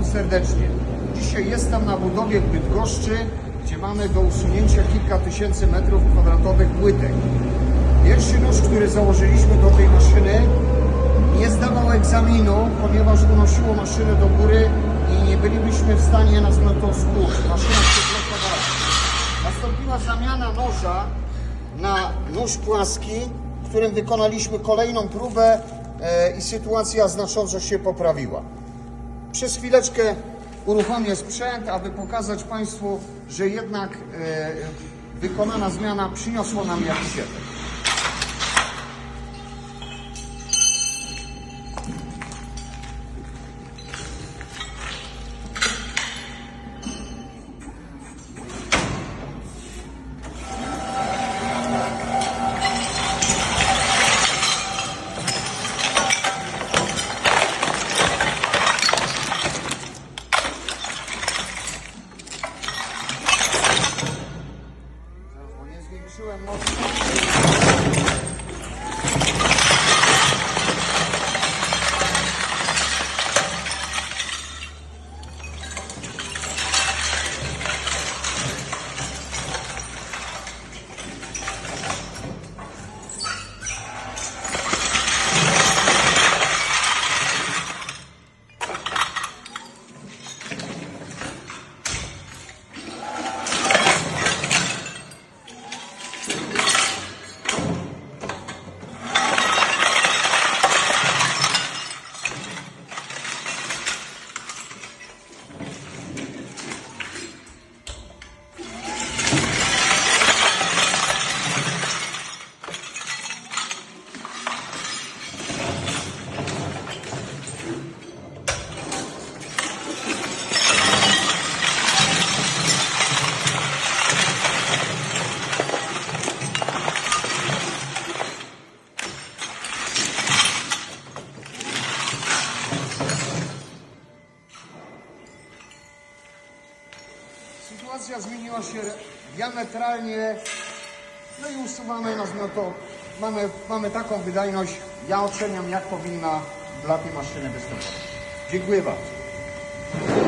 Witam serdecznie. Dzisiaj jestem na budowie w Bydgoszczy, gdzie mamy do usunięcia kilka tysięcy metrów kwadratowych płytek. Pierwszy nóż, który założyliśmy do tej maszyny, nie zdawał egzaminu, ponieważ unosiło maszynę do góry i nie bylibyśmy w stanie nas na to skuć. Maszyna się blokowała. Nastąpiła zamiana noża na nóż płaski, którym wykonaliśmy kolejną próbę e, i sytuacja znacząco się poprawiła. Przez chwileczkę uruchomię sprzęt, aby pokazać Państwu, że jednak e, wykonana zmiana przyniosła nam jakiś efekt. Lucio Sytuacja zmieniła się diametralnie, no i usuwamy nas, no to mamy, mamy taką wydajność, ja oceniam jak powinna dla tej maszyny występować. Dziękuję bardzo.